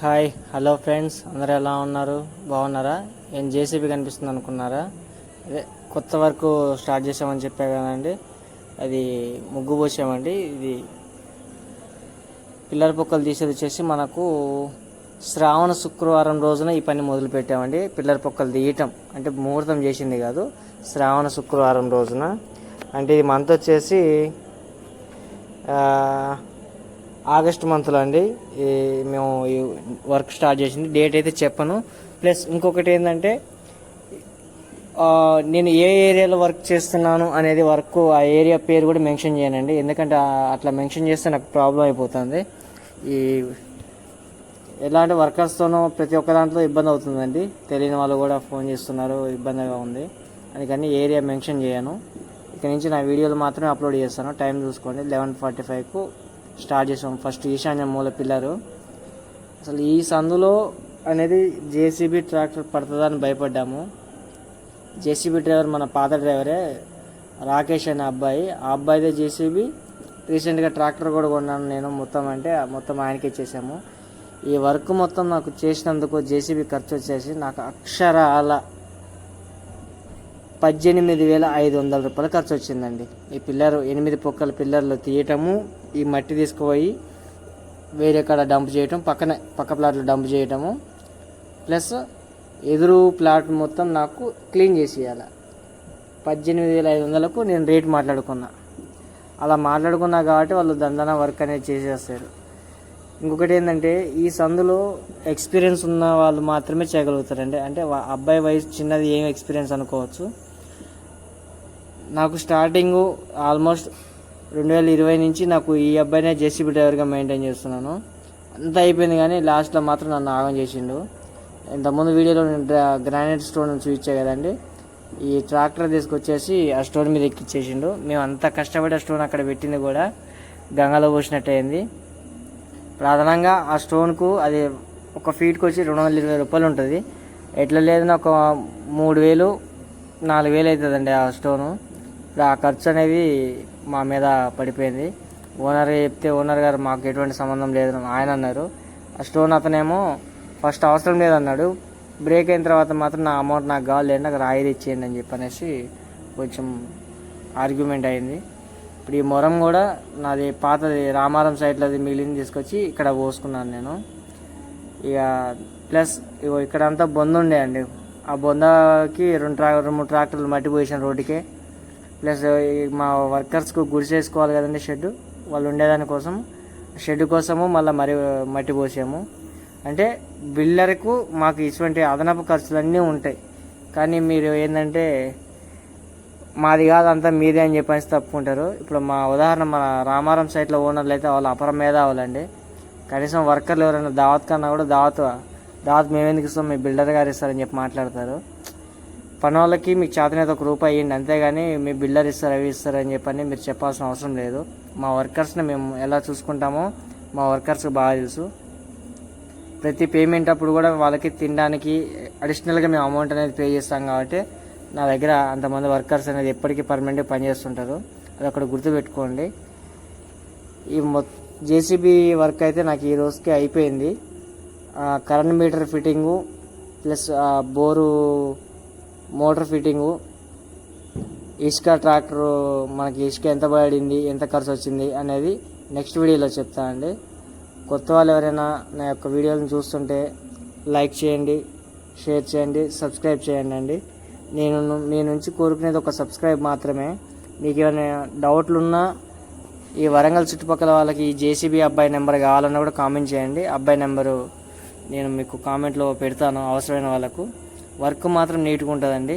Hi hello friends అందరు ఎలా ఉన్నారు? బాగున్నారా? ఏం జేసీబీ కనిపిస్తుంది అనుకున్నారా? అదే కొత్త వరకు స్టార్ట్ చేసామని చెప్పా కదండి. అది ముగ్గు పోసామండి. ఇది పిల్లల పొక్కలు తీసేది వచ్చేసి మనకు శ్రావణ శుక్రవారం రోజున ఈ పని మొదలు పెట్టామండి పిల్లల పొక్కలు తీయటం అంటే ముహూర్తం చేసింది కాదు శ్రావణ శుక్రవారం రోజున. అంటే ఈ మంత్ వచ్చేసి ఆగస్ట్ మంత్లో అండి. మేము ఈ వర్క్ స్టార్ట్ చేసింది. డేట్ అయితే చెప్పను. ప్లస్ ఇంకొకటి ఏంటంటే నేను ఏ ఏరియాలో వర్క్ చేస్తున్నాను అనేది వర్క్ ఆ ఏరియా పేరు కూడా మెన్షన్ చేయనండి. ఎందుకంటే అట్లా మెన్షన్ చేస్తే నాకు ప్రాబ్లం అయిపోతుంది. ఈ ఎలాంటి వర్కర్స్తోనూ ప్రతి ఒక్క దాంట్లో ఇబ్బంది అవుతుందండి. తెలియని వాళ్ళు కూడా ఫోన్ చేస్తున్నారు. ఇబ్బందిగా ఉంది. అందుకని ఏరియా మెన్షన్ చేయను. ఇక నుంచి నా వీడియోలు మాత్రమే అప్లోడ్ చేస్తాను. టైం చూసుకోండి. లెవెన్ ఫార్టీ ఫైవ్కు స్టార్ట్ చేసాం. ఫస్ట్ ఈశాన్య మూల పిల్లరు. అసలు ఈ సందులో అనేది జేసీబీ ట్రాక్టర్ పడుతుందని భయపడ్డాము. జేసీబీ డ్రైవర్ మన పాత డ్రైవరే రాకేష్ అనే అబ్బాయి. ఆ అబ్బాయిదే జేసీబీ. రీసెంట్గా ట్రాక్టర్ కూడా కొన్నాను నేను మొత్తం అంటే మొత్తం ఆయనకి చేశాము. ఈ వర్క్ మొత్తం నాకు చేసినందుకు జేసీబీ ఖర్చు వచ్చేసి నాకు అక్షరాల పద్దెనిమిది వేల ఐదు వందల రూపాయలు ఖర్చు వచ్చిందండి. ఈ పిల్లర్ ఎనిమిది పొక్కల పిల్లర్లు తీయటము ఈ మట్టి తీసుకుపోయి వేరే కాడ డంప్ చేయటం పక్కన పక్క ప్లాట్లో డంప్ చేయటము ప్లస్ ఎదురు ప్లాట్ మొత్తం నాకు క్లీన్ చేసి పద్దెనిమిది వేల ఐదు వందలకు నేను రేట్ మాట్లాడుకున్నా. అలా మాట్లాడుకున్నా కాబట్టి వాళ్ళు దందన వర్క్ అనేది చేసేస్తారు. ఇంకొకటి ఏంటంటే ఈ సందులో ఎక్స్పీరియన్స్ ఉన్న వాళ్ళు మాత్రమే చేయగలుగుతారండి. అంటే అబ్బాయి వయసు చిన్నది ఏం ఎక్స్పీరియన్స్ అనుకోవచ్చు. నాకు స్టార్టింగ్ ఆల్మోస్ట్ రెండు వేల ఇరవై నుంచి నాకు ఈ అబ్బాయినే జేసీబీ డ్రైవర్గా మెయింటైన్ చేస్తున్నాను. అంతా అయిపోయింది కానీ లాస్ట్లో మాత్రం నన్ను ఆగం చేసిండు. ఇంతకుముందు వీడియోలో నేను గ్రానైట్ స్టోన్ చూపించా కదండి. ఈ ట్రాక్టర్ తీసుకొచ్చేసి ఆ స్టోన్ మీద ఎక్కిచ్చేసిండు. మేము అంత కష్టపడి ఆ స్టోన్ అక్కడ పెట్టింది కూడా గంగలో పోసినట్టయింది ప్రధానంగా ఆ స్టోన్కు అది ఒక ఫీట్కి వచ్చి రెండు వందల ఇరవై రూపాయలు ఉంటుంది. ఎట్లా లేదని ఒక మూడు వేలు నాలుగు వేలు అవుతుందండి ఆ స్టోను ఆ ఖర్చు అనేది మా మీద పడిపోయింది. ఓనర్ చెప్తే ఓనర్ గారు మాకు ఎటువంటి సంబంధం లేదని ఆయన అన్నారు. ఆ స్టోన్ అతనేమో ఫస్ట్ అవసరం లేదన్నాడు. బ్రేక్ అయిన తర్వాత మాత్రం నా అమౌంట్ నాకు కావాలి నాకు రాయిది ఇచ్చేయండి అని చెప్పనేసి కొంచెం ఆర్గ్యుమెంట్ అయింది. ఇప్పుడు ఈ మొరం కూడా నాది పాతది రామారం అది మిగిలింది తీసుకొచ్చి ఇక్కడ పోసుకున్నాను నేను. ఇక ప్లస్ ఇగో ఇక్కడ అంతా బొంద ఉండే అండి. ఆ బొందకి రెండు ట్రా రెండు మూడు ట్రాక్టర్లు మట్టి పోసిన రోడ్డుకే ప్లస్ మా వర్కర్స్కు గురి చేసుకోవాలి కదండి షెడ్ వాళ్ళు ఉండేదాని కోసం. షెడ్ కోసము మళ్ళీ మరి మట్టి పోసాము. అంటే బిల్డర్కు మాకు ఇటువంటి అదనపు ఖర్చులన్నీ ఉంటాయి. కానీ మీరు ఏంటంటే మాది కాదు అంతా మీదే అని చెప్పేసి తప్పుకుంటారు. ఇప్పుడు మా ఉదాహరణ మన రామారం సైట్లో ఓనర్లు అయితే వాళ్ళు అపర మీద అవ్వాలండి కనీసం వర్కర్లు ఎవరైనా దావత్ కన్నా కూడా దావత్ దావత్ మేము ఎందుకు ఇస్తాం మీ బిల్డర్ గారు ఇస్తారని చెప్పి మాట్లాడతారు. పని వాళ్ళకి మీకు చేతనైతే ఒక రూపాయి ఇవ్వండి అంతేగాని మీ బిల్డర్ ఇస్తారు అవి ఇస్తారు అని చెప్పని మీరు చెప్పాల్సిన అవసరం లేదు. మా వర్కర్స్ని మేము ఎలా చూసుకుంటామో మా వర్కర్స్కి బాగా తెలుసు. ప్రతి పేమెంట్ అప్పుడు కూడా వాళ్ళకి తినడానికి అడిషనల్గా మేము అమౌంట్ అనేది పే చేస్తాం కాబట్టి నా దగ్గర అంతమంది వర్కర్స్ అనేది ఎప్పటికీ పర్మనెంట్గా పనిచేస్తుంటారు. అది అక్కడ గుర్తుపెట్టుకోండి. ఈ మొ జేసీబీ వర్క్ అయితే నాకు ఈ రోజుకి అయిపోయింది. Current meter fitting plus bore motor fitting ఇసుక ట్రాక్టర్ మనకి ఇసుక ఎంత పడింది ఎంత ఖర్చు వచ్చింది అనేది నెక్స్ట్ వీడియోలో చెప్తానండి కొత్త వాళ్ళు ఎవరైనా నా యొక్క వీడియోలను చూస్తుంటే లైక్ చేయండి షేర్ చేయండి సబ్స్క్రైబ్ చేయండి అండి. నేను మీ నుంచి కోరుకునేది ఒక సబ్స్క్రైబ్ మాత్రమే. మీకు ఏమైనా డౌట్లు ఉన్నా ఈ వరంగల్ చుట్టుపక్కల వాళ్ళకి ఈ జేసీబీ అబ్బాయి నెంబర్ కావాలన్నా కూడా కామెంట్ చేయండి. అబ్బాయి నెంబరు నేను మీకు కామెంట్లో పెడతాను అవసరమైన వాళ్ళకు. వర్క్ మాత్రం నీట్గా ఉంటుందండి.